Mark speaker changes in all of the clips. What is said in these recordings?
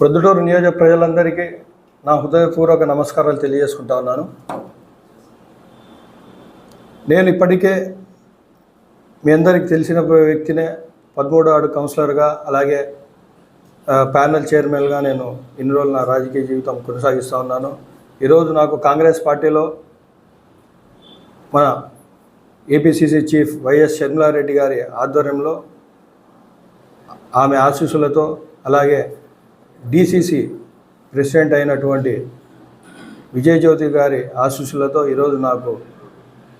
Speaker 1: ప్రొద్దుటూరు నియోజక ప్రజలందరికీ నా హృదయపూర్వక నమస్కారాలు తెలియజేసుకుంటా ఉన్నాను. నేను ఇప్పటికే మీ అందరికి తెలిసిన వ్యక్తినే పదమూడు ఆడు కౌన్సిలర్గా అలాగే ప్యానల్ ప్యానెల్ చైర్మన్గా నేను ఇన్ని రోజులు నా రాజకీయ జీవితం కొనసాగిస్తూ ఉన్నాను. ఈరోజు నాకు కాంగ్రెస్ పార్టీలో మన ఏపీసీసీ చీఫ్ వైఎస్ షర్మిలారెడ్డి గారి ఆధ్వర్యంలో ఆమె ఆశీస్సులతో అలాగే డిసిసి ప్రెసిడెంట్ అయినటువంటి విజయజ్యోతి గారి ఆశీస్సులతో ఈరోజు నాకు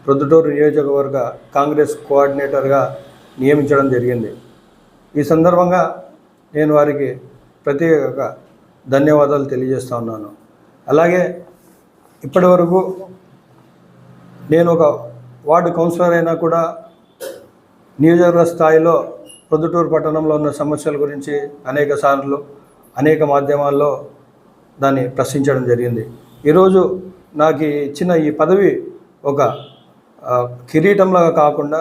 Speaker 1: ప్రొద్దుటూరు నియోజకవర్గ కాంగ్రెస్ కోఆర్డినేటర్గా నియమించడం జరిగింది. ఈ సందర్భంగా నేను వారికి ప్రత్యేక ధన్యవాదాలు తెలియజేస్తా ఉన్నాను. అలాగే ఇప్పటివరకు నేను ఒక వార్డు కౌన్సిలర్ అయినా కూడా నియోజకవర్గ స్థాయిలో ప్రొద్దుటూరు పట్టణంలో ఉన్న సమస్యల గురించి అనేక సార్లు అనేక మాధ్యమాల్లో దాన్ని ప్రశ్నించడం జరిగింది. ఈరోజు నాకు ఇచ్చిన ఈ పదవి ఒక కిరీటంలాగా కాకుండా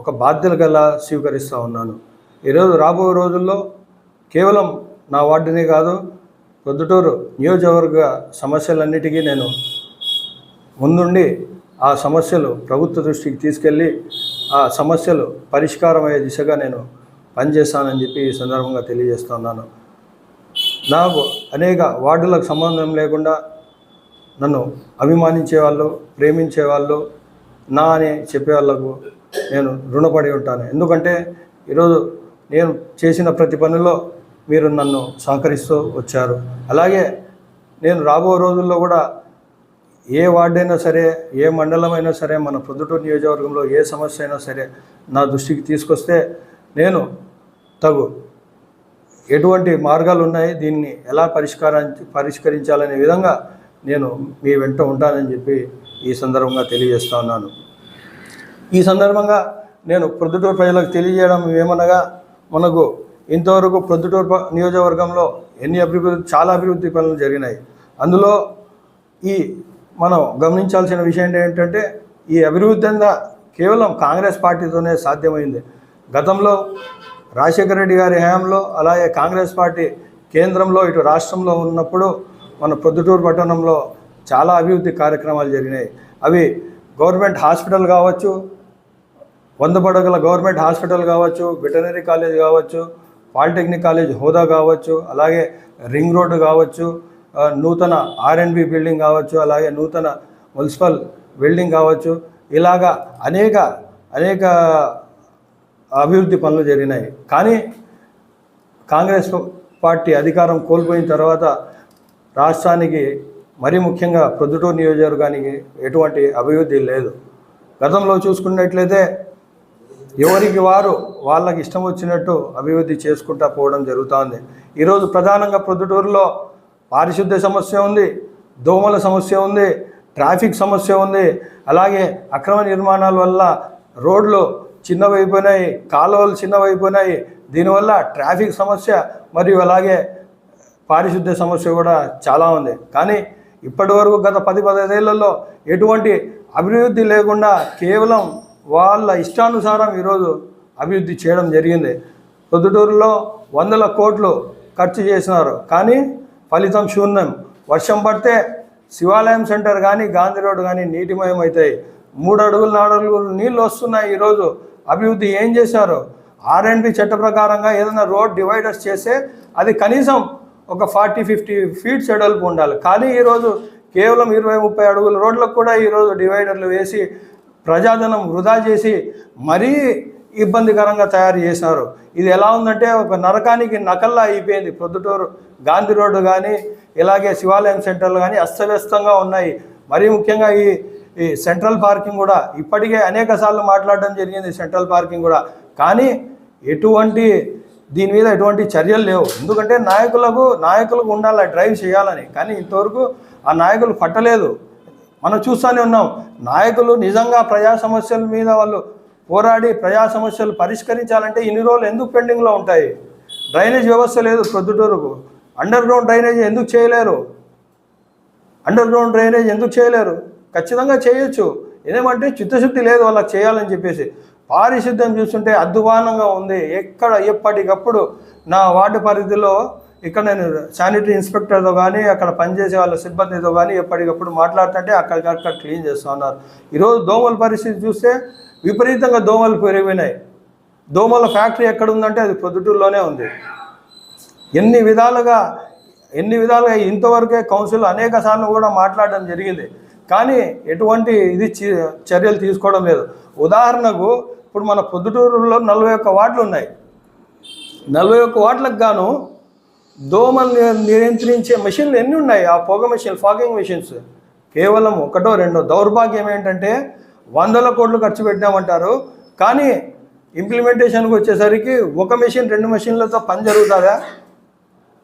Speaker 1: ఒక బాధ్యతగా స్వీకరిస్తూ ఉన్నాను. ఈరోజు రాబోయే రోజుల్లో కేవలం నా వార్డునే కాదు పొద్దుటూరు నియోజకవర్గ సమస్యలన్నిటికీ నేను ముందుండి ఆ సమస్యలు ప్రభుత్వ దృష్టికి తీసుకెళ్ళి ఆ సమస్యలు పరిష్కారం అయ్యే దిశగా నేను పనిచేస్తానని చెప్పి ఈ సందర్భంగా తెలియజేస్తున్నాను నాకు అనేక వార్డులకు సంబంధం లేకుండా నన్ను అభిమానించే వాళ్ళు ప్రేమించే వాళ్ళు నా అని చెప్పేవాళ్ళకు నేను రుణపడి ఉంటాను. ఎందుకంటే ఈరోజు నేను చేసిన ప్రతి పనిలో మీరు నన్ను సహకరిస్తూ వచ్చారు. అలాగే నేను రాబో రోజుల్లో కూడా ఏ వార్డు అయినా సరే ఏ మండలం అయినా సరే మన ప్రొద్దుటూరు నియోజకవర్గంలో ఏ సమస్య అయినా సరే నా దృష్టికి తీసుకొస్తే నేను తగు ఎటువంటి మార్గాలు ఉన్నాయి? దీన్ని ఎలా పరిష్కారం పరిష్కరించాలనే విధంగా నేను మీ వెంట ఉంటానని చెప్పి ఈ సందర్భంగా తెలియజేస్తా ఉన్నాను. ఈ సందర్భంగా నేను ప్రొద్దుటూరు ప్రజలకు తెలియజేయడం ఏమనగా మనకు ఇంతవరకు ప్రొద్దుటూరు నియోజకవర్గంలో ఎన్ని అభివృద్ధి చాలా అభివృద్ధి పనులు జరిగినాయి. అందులో ఈ మనం గమనించాల్సిన విషయం ఏంటంటే ఈ అభివృద్ధి అంతా కేవలం కాంగ్రెస్ పార్టీతోనే సాధ్యమైంది. గతంలో రాజశేఖర రెడ్డి గారి హయాంలో అలాగే కాంగ్రెస్ పార్టీ కేంద్రంలో ఇటు రాష్ట్రంలో ఉన్నప్పుడు మన ప్రొద్దుటూరు పట్టణంలో చాలా అభివృద్ధి కార్యక్రమాలు జరిగినాయి. అవి గవర్నమెంట్ హాస్పిటల్ కావచ్చు వంద పడగల గవర్నమెంట్ హాస్పిటల్ కావచ్చు వెటనరీ కాలేజ్ కావచ్చు పాలిటెక్నిక్ కాలేజ్ హోదా కావచ్చు అలాగే రింగ్ రోడ్డు కావచ్చు నూతన ఆర్ఎన్బి బిల్డింగ్ కావచ్చు అలాగే నూతన మున్సిపల్ బిల్డింగ్ కావచ్చు ఇలాగా అనేక అనేక అభివృద్ధి పనులు జరిగినాయి. కానీ కాంగ్రెస్ పార్టీ అధికారం కోల్పోయిన తర్వాత రాష్ట్రానికి మరీ ముఖ్యంగా ప్రొద్దుటూరు నియోజకవర్గానికి ఎటువంటి అభివృద్ధి లేదు. గతంలో చూసుకున్నట్లయితే ఎవరికి వారు వాళ్ళకి ఇష్టం వచ్చినట్టు అభివృద్ధి చేసుకుంటా పోవడం జరుగుతోంది. ఈరోజు ప్రధానంగా ప్రొద్దుటూరులో పారిశుద్ధ్య సమస్య ఉంది దోమల సమస్య ఉంది ట్రాఫిక్ సమస్య ఉంది. అలాగే అక్రమ నిర్మాణాల వల్ల రోడ్లు చిన్నవైపోయినాయి కాలువలు చిన్నవైపోయినాయి దీనివల్ల ట్రాఫిక్ సమస్య మరియు అలాగే పారిశుద్ధ్య సమస్య కూడా చాలా ఉంది. కానీ ఇప్పటి వరకు గత పది పదహైదేళ్ళలో ఎటువంటి అభివృద్ధి లేకుండా కేవలం వాళ్ళ ఇష్టానుసారం ఈరోజు అభివృద్ధి చేయడం జరిగింది. పొద్దుటూరులో వందల కోట్లు ఖర్చు చేసినారు. కానీ ఫలితం శూన్యం. వర్షం పడితే శివాలయం సెంటర్ కానీ గాంధీ రోడ్ కానీ నీటిమయం అవుతాయి మూడు అడుగులు నాలుగు అడుగులు నీళ్ళు వస్తున్నాయి ఈరోజు. అభివృద్ధి ఏం చేశారు? ఆర్ఎండ్బి చట్ట ప్రకారంగా ఏదైనా రోడ్ డివైడర్స్ చేస్తే అది కనీసం ఒక ఫార్టీ ఫిఫ్టీ ఫీట్ ఎడల్పు ఉండాలి. కానీ ఈరోజు కేవలం ఇరవై ముప్పై అడుగుల రోడ్లకు కూడా ఈరోజు డివైడర్లు వేసి ప్రజాధనం వృధా చేసి మరీ ఇబ్బందికరంగా తయారు చేశారు ఇది ఎలా ఉందంటే ఒక నరకానికి నకల్లా అయిపోయింది. ప్రొద్దుటూరు గాంధీ రోడ్డు కానీ ఇలాగే శివాలయం సెంటర్లు కానీ అస్తవ్యస్తంగా ఉన్నాయి. మరీ ముఖ్యంగా ఈ ఈ సెంట్రల్ పార్కింగ్ కూడా ఇప్పటికే అనేక సార్లు మాట్లాడడం జరిగింది సెంట్రల్ పార్కింగ్ కూడా. కానీ ఎటువంటి దీని మీద ఎటువంటి చర్యలు లేవు. ఎందుకంటే నాయకులకు నాయకులకు ఉండాలి డ్రైవ్ చేయాలని. కానీ ఇంతవరకు ఆ నాయకులు పట్టలేదు. మనం చూస్తూనే ఉన్నాం. నాయకులు నిజంగా ప్రజా సమస్యల మీద వాళ్ళు పోరాడి ప్రజా సమస్యలు పరిష్కరించాలంటే ఇన్ని రోజులు ఎందుకు పెండింగ్లో ఉంటాయి? డ్రైనేజ్ వ్యవస్థ లేదు ప్రొద్దుటూరుకు. అండర్ గ్రౌండ్ డ్రైనేజ్ ఎందుకు చేయలేరు? అండర్ గ్రౌండ్ డ్రైనేజ్ ఎందుకు చేయలేరు? ఖచ్చితంగా చేయొచ్చు. ఏదేమంటే చిత్తశుద్ధి లేదు వాళ్ళకి చేయాలని చెప్పేసి. పారిశుద్ధ్యం చూస్తుంటే అధ్వానంగా ఉంది. ఎక్కడ ఎప్పటికప్పుడు నా వార్డు పరిధిలో ఇక్కడ నేను శానిటరీ ఇన్స్పెక్టర్తో కానీ అక్కడ పనిచేసే వాళ్ళ సిబ్బందితో కానీ ఎప్పటికప్పుడు మాట్లాడుతుంటే అక్కడికక్కడ క్లీన్ చేస్తూ ఉన్నారు. ఈరోజు దోమల పరిస్థితి చూస్తే విపరీతంగా దోమలు పెరిగిపోయినాయి దోమల ఫ్యాక్టరీ ఎక్కడ ఉందంటే అది పొద్దుటూరులోనే ఉంది. ఎన్ని విధాలుగా ఎన్ని విధాలుగా ఇంతవరకే కౌన్సిల్ అనేక సార్లు కూడా మాట్లాడడం జరిగింది. కానీ ఎటువంటి ఇది చర్యలు తీసుకోవడం లేదు. ఉదాహరణకు ఇప్పుడు మన పొద్దుటూరులో నలభై ఒక్క వార్డులు ఉన్నాయి. నలభై ఒక్క వార్డులకు గాను దోమల్ని నియంత్రించే మెషిన్లు ఎన్ని ఉన్నాయి? ఆ పొగ మెషిన్ ఫాగింగ్ మెషిన్స్. కేవలం ఒకటో రెండో. దౌర్భాగ్యం ఏంటంటే వందల కోట్లు ఖర్చు పెట్టామంటారు కానీ ఇంప్లిమెంటేషన్కి వచ్చేసరికి ఒక మెషిన్ రెండు మెషిన్లతో పని జరుగుతుందా?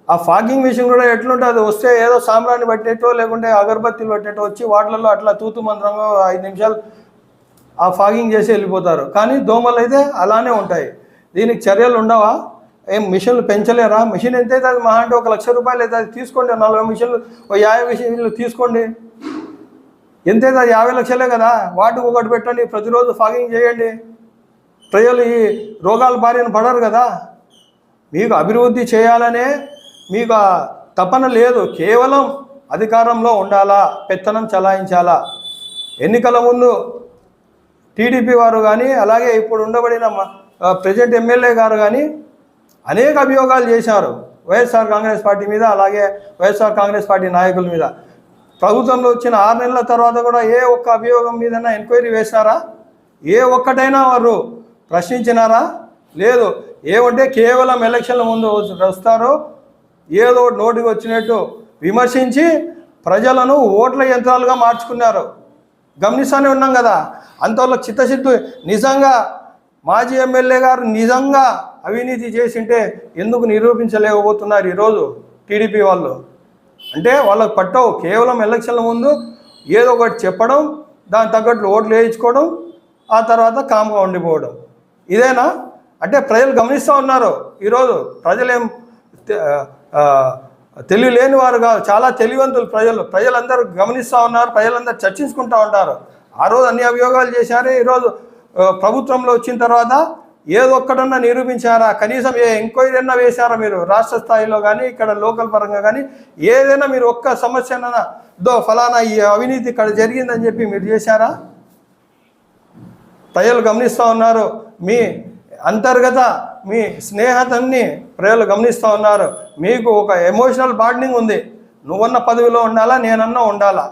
Speaker 1: ఆ ఫాగింగ్ మిషన్ కూడా ఎట్లుంటుంది? వస్తే ఏదో సాంబ్రాన్ని పట్టేటో లేకుంటే అగరబత్తీలు పట్టేటో వచ్చి వాటిలలో అట్లా తూతు మంత్రంగా ఐదు నిమిషాలు ఆ ఫాగింగ్ చేసి వెళ్ళిపోతారు. కానీ దోమలు అయితే అలానే ఉంటాయి. దీనికి చర్యలు ఉండవా? ఏం మిషన్లు పెంచలేరా? మిషన్ ఎంత అది మహా అంటే ఒక లక్ష రూపాయలు అయితే అది తీసుకోండి నలభై మిషన్లు ఓ యాభై మిషన్లు తీసుకోండి. ఎంతైతే అది యాభై లక్షలే కదా. వాటికి ఒకటి పెట్టండి ప్రతిరోజు ఫాగింగ్ చేయండి. ప్రజలు ఈ రోగాల బారిన పడరు కదా. మీకు అభివృద్ధి చేయాలనే మీకు తపన లేదు కేవలం అధికారంలో ఉండాలా పెత్తనం చలాయించాలా? ఎన్నికల ముందు టీడీపీ వారు కానీ అలాగే ఇప్పుడు ఉండబడిన ప్రజెంట్ ఎమ్మెల్యే గారు కానీ అనేక అభియోగాలు చేశారు. వైఎస్ఆర్ కాంగ్రెస్ పార్టీ మీద అలాగే వైఎస్ఆర్ కాంగ్రెస్ పార్టీ నాయకుల మీద. ప్రభుత్వంలో వచ్చిన ఆరు నెలల తర్వాత కూడా ఏ ఒక్క అభియోగం మీదైనా ఎంక్వైరీ వేశారా? ఏ ఒక్కటైనా వారు ప్రశ్నించినారా? లేదు. ఏమంటే కేవలం ఎలక్షన్ల ముందు వస్తారో ఏదో ఒకటి నోటికి వచ్చినట్టు విమర్శించి ప్రజలను ఓట్ల యంత్రాలుగా మార్చుకున్నారు. గమనిస్తూనే ఉన్నాం కదా అంతలో చిత్తశుద్ధి నిజంగా మాజీ ఎమ్మెల్యే గారు నిజంగా అవినీతి చేసింటే ఎందుకు నిరూపించలేకపోతున్నారు ఈరోజు టీడీపీ వాళ్ళు? అంటే వాళ్ళకి పట్టవు కేవలం ఎలక్షన్ల ముందు ఏదో ఒకటి చెప్పడం దాని తగ్గట్లు ఓట్లు వేయించుకోవడం ఆ తర్వాత కామ్గా ఉండిపోవడం. ఇదేనా? అంటే ప్రజలు గమనిస్తూ ఉన్నారు ఈరోజు. ప్రజలేం తెలివి లేని వారు కాదు చాలా తెలివంతులు ప్రజలు. ప్రజలందరూ గమనిస్తూ ఉన్నారు ప్రజలందరూ చర్చించుకుంటూ ఉంటారు. ఆ రోజు అన్ని అభియోగాలు చేశారు. ఈరోజు ప్రభుత్వంలో వచ్చిన తర్వాత ఏదో ఒక్కడన్నా నిరూపించారా? కనీసం ఏ ఎంక్వైరీ అన్నా వేశారా మీరు? రాష్ట్ర స్థాయిలో కానీ ఇక్కడ లోకల్ పరంగా కానీ ఏదైనా మీరు ఒక్క సమస్యనైనా దో ఫలానా ఈ అవినీతి ఇక్కడ జరిగిందని చెప్పి మీరు చేశారా? ప్రజలు గమనిస్తూ ఉన్నారు. మీ అంతర్గత మీ స్నేహతాన్ని ప్రజలు గమనిస్తూ ఉన్నారు. మీకు ఒక ఎమోషనల్ బాండింగ్ ఉంది. నువ్వన్న పదవిలో ఉండాలా నేనన్నా ఉండాలా?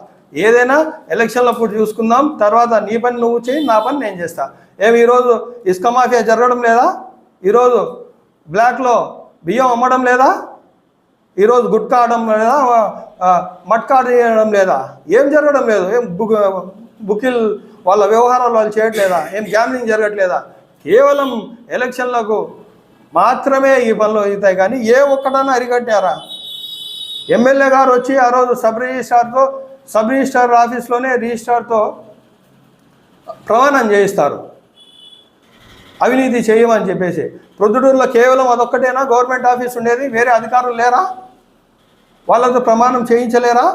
Speaker 1: ఏదైనా ఎలక్షన్లప్పుడు చూసుకుందాం తర్వాత నీ పని నువ్వు చేయి నా పని నేను చేస్తా. ఏమి ఈరోజు ఇసుక మాఫియా జరగడం లేదా? ఈరోజు బ్లాక్లో బియ్యం అమ్మడం లేదా? ఈరోజు గుట్కా ఆడడం లేదా? మట్కా చేయడం లేదా? ఏం జరగడం లేదు. ఏం బుక్ బుకిల్ వాళ్ళ వ్యవహారాలు వాళ్ళు చేయట్లేదా? ఏం గ్యాంబ్లింగ్ జరగట్లేదా? కేవలం ఎలక్షన్లకు మాత్రమే ఈ పనులు అవుతాయి కానీ ఏ ఒక్కటన్నా అరికట్టారా? ఎమ్మెల్యే గారు వచ్చి ఆ రోజు సబ్ రిజిస్ట్రార్తో సబ్ రిజిస్ట్రార్ ఆఫీస్లోనే రిజిస్ట్రార్తో ప్రమాణం చేయిస్తారు. అవినీతి చేయమని చెప్పేసి. ప్రొద్దుటూరులో కేవలం అదొక్కటేనా? గవర్నమెంట్ ఆఫీస్ ఉండేది? వేరే అధికారులు లేరా? వాళ్ళతో ప్రమాణం చేయించలేరా?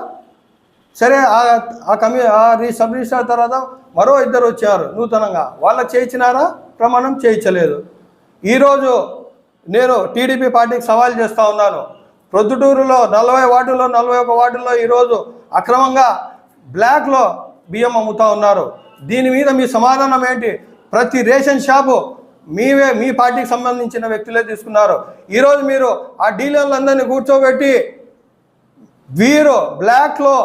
Speaker 1: సరే ఆ ఆ కమి ఆ రీ సబ్ రిజిస్ట్రార్ తర్వాత మరో ఇద్దరు వచ్చారు నూతనంగా. వాళ్ళకి చేయించినారా? ప్రమాణం చేయించలేదు. ఈరోజు నేను టీడీపీ పార్టీకి సవాల్ చేస్తూ ఉన్నాను. ప్రొద్దుటూరులో నలభై వార్డుల్లో నలభై ఒక వార్డుల్లో ఈరోజు అక్రమంగా బ్లాక్లో బియ్యం అమ్ముతా ఉన్నారు. దీని మీద మీ సమాధానం ఏంటి? ప్రతి రేషన్ షాపు మీవే మీ పార్టీకి సంబంధించిన వ్యక్తులే తీసుకున్నారు. ఈరోజు మీరు ఆ డీలర్లందరినీ కూర్చోబెట్టి వీరు బ్లాక్లో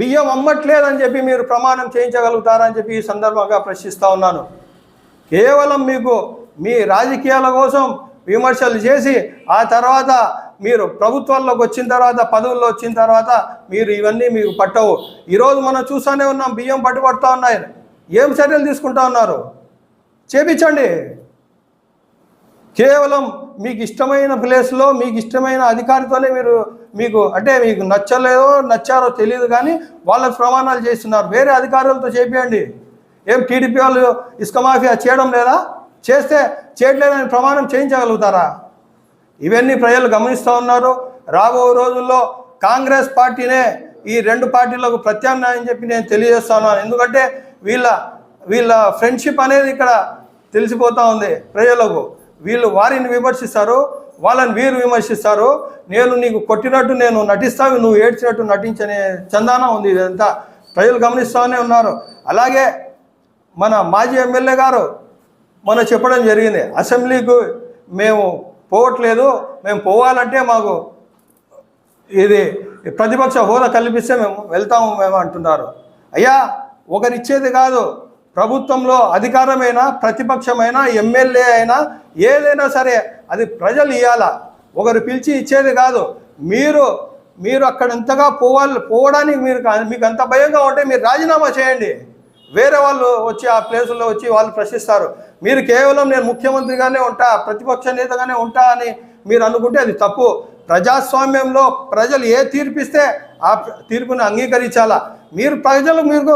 Speaker 1: బియ్యం అమ్మట్లేదని చెప్పి మీరు ప్రమాణం చేయించగలుగుతారని చెప్పి ఈ సందర్భంగా ప్రశ్నిస్తూ ఉన్నాను. కేవలం మీకు మీ రాజకీయాల కోసం విమర్శలు చేసి ఆ తర్వాత మీరు ప్రభుత్వాల్లోకి వచ్చిన తర్వాత పదవుల్లో వచ్చిన తర్వాత మీరు ఇవన్నీ మీకు పట్టవు. ఈరోజు మనం చూస్తూనే ఉన్నాం బియ్యం పట్టుబడుతూ ఉన్నాయి. ఏం చర్యలు తీసుకుంటా ఉన్నారు? చేపించండి. కేవలం మీకు ఇష్టమైన ప్లేస్లో మీకు ఇష్టమైన అధికారితోనే మీరు మీకు అంటే మీకు నచ్చలేదో నచ్చారో తెలియదు కానీ వాళ్ళకి ప్రమాణాలు చేస్తున్నారు. వేరే అధికారులతో చేపియండి. ఏం టీడీపీ వాళ్ళు ఇసుక మాఫియా చేయడం లేదా? చేస్తే చేయట్లేదని ప్రమాణం చేయించగలుగుతారా? ఇవన్నీ ప్రజలు గమనిస్తూ ఉన్నారు. రాబో రోజుల్లో కాంగ్రెస్ పార్టీనే ఈ రెండు పార్టీలకు ప్రత్యామ్నాయం చెప్పి నేను తెలియజేస్తున్నాను ఎందుకంటే వీళ్ళ వీళ్ళ ఫ్రెండ్షిప్ అనేది ఇక్కడ తెలిసిపోతూ ఉంది ప్రజలకు. వీళ్ళు వారిని విమర్శిస్తారు వాళ్ళని వీరు విమర్శిస్తారు. నేను నీకు కొట్టినట్టు నేను నటిస్తావు నువ్వు ఏడ్చినట్టు నటించనే చందాన ఉంది ఇదంతా. ప్రజలు గమనిస్తూనే ఉన్నారు. అలాగే మన మాజీ ఎమ్మెల్యే గారు మనం చెప్పడం జరిగింది. అసెంబ్లీకి మేము పోవట్లేదు. మేము పోవాలంటే మాకు ఇది ప్రతిపక్ష హోదా కల్పిస్తే మేము వెళ్తాము మేము అంటున్నారు. అయ్యా ఒకరిచ్చేది కాదు. ప్రభుత్వంలో అధికారమైన ప్రతిపక్షమైన ఎమ్మెల్యే అయినా ఏదైనా సరే అది ప్రజలు ఇవ్వాలా ఒకరు పిలిచి ఇచ్చేది కాదు. మీరు మీరు అక్కడంతగా పోవాలి పోవడానికి మీరు మీకు అంత భయంగా ఉంటే మీరు రాజీనామా చేయండి. వేరే వాళ్ళు వచ్చి ఆ ప్లేసుల్లో వచ్చి వాళ్ళు ప్రశ్నిస్తారు. మీరు కేవలం నేను ముఖ్యమంత్రిగానే ఉంటా ప్రతిపక్ష నేతగానే ఉంటా అని మీరు అనుకుంటే అది తప్పు. ప్రజాస్వామ్యంలో ప్రజలు ఏ తీర్పిస్తే ఆ తీర్పును అంగీకరించాలా? మీరు ప్రజలు మీకు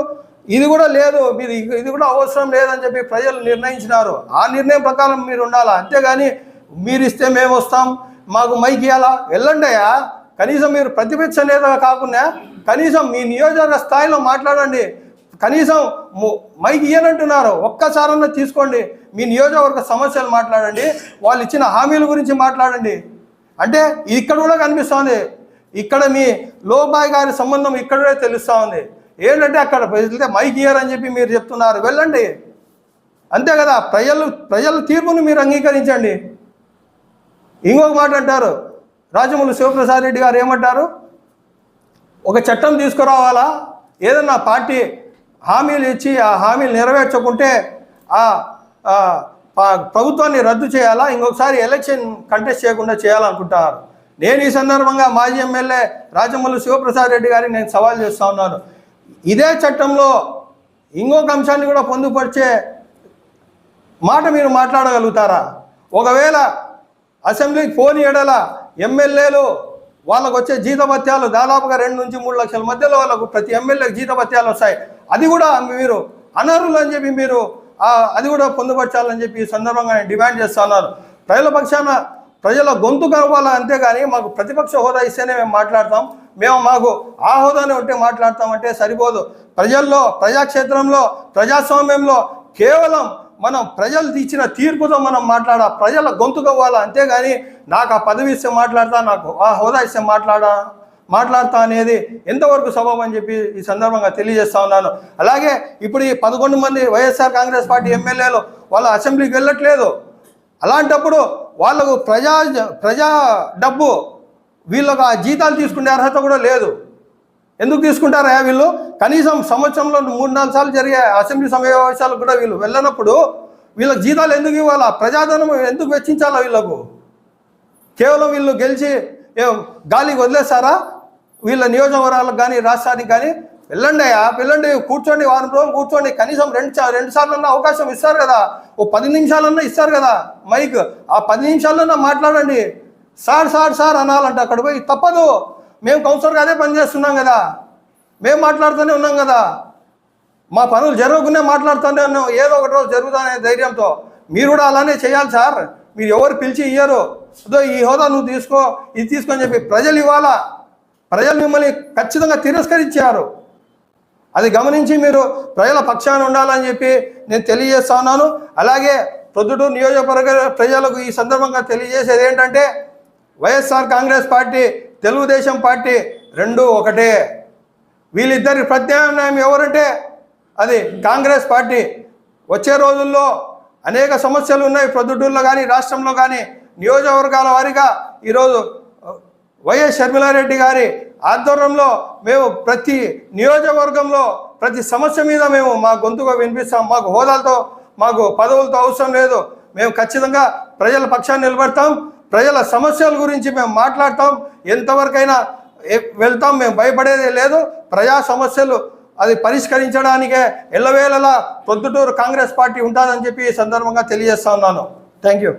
Speaker 1: ఇది కూడా లేదు మీరు ఇది కూడా అవసరం లేదని చెప్పి ప్రజలు నిర్ణయించినారు. ఆ నిర్ణయం ప్రకారం మీరు ఉండాలా? అంతేగాని మీరు ఇస్తే మేము వస్తాం మాకు మైక్ ఇవ్వాలా వెళ్ళండి కనీసం మీరు ప్రతిపక్ష నేతగా కాకుండా కనీసం మీ నియోజకవర్గ స్థాయిలో మాట్లాడండి. కనీసం ము- మైక్ ఇయ్యనంటున్నారు. ఒక్కసారన్నా తీసుకోండి. మీ నియోజకవర్గ సమస్యలు మాట్లాడండి. వాళ్ళు ఇచ్చిన హామీల గురించి మాట్లాడండి. అంటే ఇక్కడ కూడా కనిపిస్తోంది. ఇక్కడ మీ లోబాయ్ గారి సంబంధం ఇక్కడే తెలుస్తూ ఉంది ఏంటంటే అక్కడ వెళ్తే మైక్ ఇయ్యారని అని చెప్పి మీరు చెప్తున్నారు. వెళ్ళండి. అంతే కదా. ప్రజలు ప్రజల తీర్పును మీరు అంగీకరించండి. ఇంకొక మాట అంటారు. రాజమౌళి శివప్రసాద్ రెడ్డి గారు ఏమంటారు? ఒక చట్టం తీసుకురావాలా? ఏదన్నా పార్టీ హామీలు ఇచ్చి ఆ హామీలు నెరవేర్చకుంటే ఆ ప- ప్రభుత్వాన్ని రద్దు చేయాలా? ఇంకొకసారి ఎలక్షన్ కంటెస్ట్ చేయకుండా చేయాలనుకుంటారు. నేను ఈ సందర్భంగా మాజీ ఎమ్మెల్యే రాజమల్లు శివప్రసాద్ రెడ్డి గారికి నేను సవాల్ చేస్తా ఉన్నాను. ఇదే చట్టంలో ఇంకొక అంశాన్ని కూడా పొందుపరిచే మాట మీరు మాట్లాడగలుగుతారా? ఒకవేళ అసెంబ్లీకి ఫోన్ ఎడల ఎమ్మెల్యేలు వాళ్ళకు వచ్చే జీతభత్యాలు దాదాపుగా రెండు నుంచి మూడు లక్షల మధ్యలో వాళ్ళకు ప్రతి ఎమ్మెల్యేకి జీతభత్యాలు వస్తాయి. అది కూడా మీరు అనర్హులు అని చెప్పి మీరు అది కూడా పొందుపరచాలని చెప్పి ఈ సందర్భంగా నేను డిమాండ్ చేస్తున్నాను ప్రజల పక్షాన ప్రజల గొంతు కలవాలా అంతేగాని మాకు ప్రతిపక్ష హోదా ఇస్తేనే మేము మాట్లాడతాం. మేము మాకు ఆ హోదానే ఉంటే మాట్లాడతామంటే సరిపోదు. ప్రజల్లో ప్రజాక్షేత్రంలో ప్రజాస్వామ్యంలో కేవలం మనం ప్రజలు ఇచ్చిన తీర్పుతో మనం మాట్లాడ ప్రజల గొంతు అంతేగాని నాకు ఆ పదవి ఇస్తే మాట్లాడతా నాకు ఆ హోదా ఇస్తే మాట్లాడా? మాట్లాడతా అనేది ఎంతవరకు సబబు అని చెప్పి ఈ సందర్భంగా తెలియజేస్తా ఉన్నాను. అలాగే ఇప్పుడు ఈ పదకొండు మంది వైఎస్ఆర్ కాంగ్రెస్ పార్టీ ఎమ్మెల్యేలు వాళ్ళ అసెంబ్లీకి వెళ్ళట్లేదు. అలాంటప్పుడు వాళ్ళకు ప్రజా ప్రజా డబ్బు వీళ్ళకు ఆ జీతాలు తీసుకునే అర్హత కూడా లేదు. ఎందుకు తీసుకుంటారా వీళ్ళు? కనీసం సంవత్సరంలో మూడు నాలుగు సార్లు జరిగే అసెంబ్లీ సమావేశాలకు కూడా వీళ్ళు వెళ్ళనప్పుడు వీళ్ళకి జీతాలు ఎందుకు ఇవ్వాలా? ప్రజాధనం ఎందుకు వెచ్చించాలా వీళ్ళకు? కేవలం వీళ్ళు గెలిచి గాలికి వదిలేస్తారా? వీళ్ళ నియోజకవర్గాలకు కానీ రాష్ట్రానికి కానీ వెళ్ళండి అయ్యా వెళ్ళండి కూర్చోండి వారం రోజులు కూర్చోండి కనీసం రెండు రెండు సార్లు అవకాశం ఇస్తారు కదా. ఓ పది నిమిషాలన్నా ఇస్తారు కదా మైక్. ఆ పది నిమిషాలన్నా మాట్లాడండి. సార్ సార్ సార్ అనాలంట అక్కడ పోయి. తప్పదు. మేము కౌన్సిలర్గా అదే పని చేస్తున్నాం కదా. మేము మాట్లాడుతూనే ఉన్నాం కదా. మా పనులు జరగకుండా మాట్లాడుతూనే ఉన్నాం. ఏదో ఒకటి రోజు జరుగుతానే ధైర్యంతో. మీరు కూడా అలానే చేయాలి సార్. మీరు ఎవరు పిలిచి ఇయ్యరు. అదో ఈ హోదా నువ్వు తీసుకో ఇది తీసుకో అని చెప్పి ప్రజలు ఇవ్వాలా? ప్రజలు మిమ్మల్ని ఖచ్చితంగా తిరస్కరించారు. అది గమనించి మీరు ప్రజల పక్షాన ఉండాలని చెప్పి నేను తెలియజేస్తా ఉన్నాను. అలాగే ప్రొద్దుటూరు నియోజకవర్గ ప్రజలకు ఈ సందర్భంగా తెలియజేసేది ఏంటంటే వైఎస్ఆర్ కాంగ్రెస్ పార్టీ తెలుగుదేశం పార్టీ రెండు ఒకటే. వీళ్ళిద్దరి ప్రత్యామ్నాయం ఎవరంటే అది కాంగ్రెస్ పార్టీ. వచ్చే రోజుల్లో అనేక సమస్యలు ఉన్నాయి ప్రొద్దుటూరులో కానీ రాష్ట్రంలో కానీ నియోజకవర్గాల వారీగా ఈరోజు వైఎస్ షర్మిలారెడ్డి గారి ఆధ్వర్యంలో మేము ప్రతి నియోజకవర్గంలో ప్రతి సమస్య మీద మేము మా గొంతుగా వినిపిస్తాం మాకు హోదాలతో మాకు పదవులతో అవసరం లేదు. మేము ఖచ్చితంగా ప్రజల పక్షాన్ని నిలబడతాం ప్రజల సమస్యల గురించి మేము మాట్లాడతాం. ఎంతవరకైనా వెళ్తాం మేము భయపడేది లేదు. ప్రజా సమస్యలు అది పరిష్కరించడానికే ఎల్లవేళలా ప్రొద్దుటూరు కాంగ్రెస్ పార్టీ ఉంటుందని చెప్పి ఈ సందర్భంగా తెలియజేస్తా ఉన్నాను. Thank you.